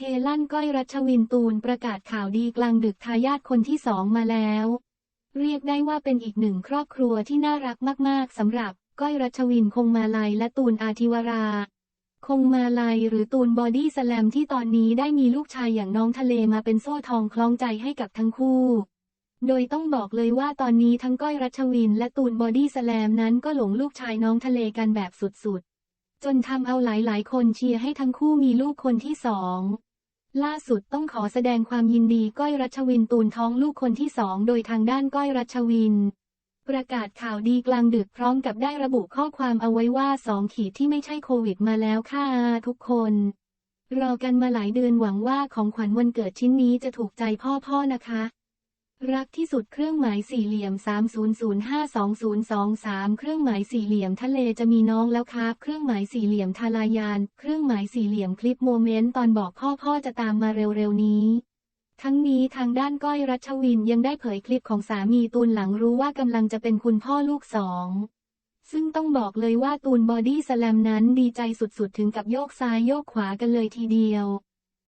เฮลั่นก้อยรัชวินตูนประกาศข่าวดีกลางดึกทายาทคนที่สองมาแล้ว เรียกได้ว่าเป็นอีกหนึ่งครอบครัวที่น่ารักมากๆสำหรับ ก้อยรัชวินคงมาลัยและตูนอาทิวรา คงมาลัยหรือตูนบอดี้สแลมที่ตอนนี้ได้มีลูกชายอย่างน้องทะเลมาเป็นโซ่ทองคล้องใจให้กับทั้งคู่ โดยต้องบอกเลยว่าตอนนี้ทั้งก้อยรัชวินและตูนบอดี้สแลมนั้นก็หลงลูกชายน้องทะเลกันแบบสุดๆ จนทำเอาหลายๆ คนเชียร์ให้ทั้งคู่มีลูกคนที่สอง ล่าสุดต้องขอแสดงความยินดีก้อยรัชวินตูนท้องลูกคนที่สองโดยทางด้านก้อยรัชวิน ประกาศข่าวดีกลางดึกพร้อมกับได้ระบุข้อความเอาไว้ว่าสองขีดที่ไม่ใช่โควิดมาแล้วค่ะทุกคน รอกันมาหลายเดือนหวังว่าของขวัญวันเกิดชิ้นนี้จะถูกใจพ่อๆนะคะ รักที่สุดเครื่องหมายสี่เหลี่ยม 30052023 เครื่องหมายสี่เหลี่ยมทะเลจะมีน้องแล้วครับ เครื่องหมายสี่เหลี่ยมทารายาน เครื่องหมายสี่เหลี่ยมคลิปโมเมนต์ตอนบอกพ่อพ่อจะตามมาเร็วๆนี้ ทั้งนี้ทางด้านก้อยรัชวินยังได้เผยคลิปของสามีตูนหลังรู้ว่ากำลังจะเป็นคุณพ่อลูกสองซึ่งต้องบอกเลยว่าตูนบอดี้สแลมนั้นดีใจสุดๆถึงกับโยกซ้ายโยกขวากันเลยทีเดียว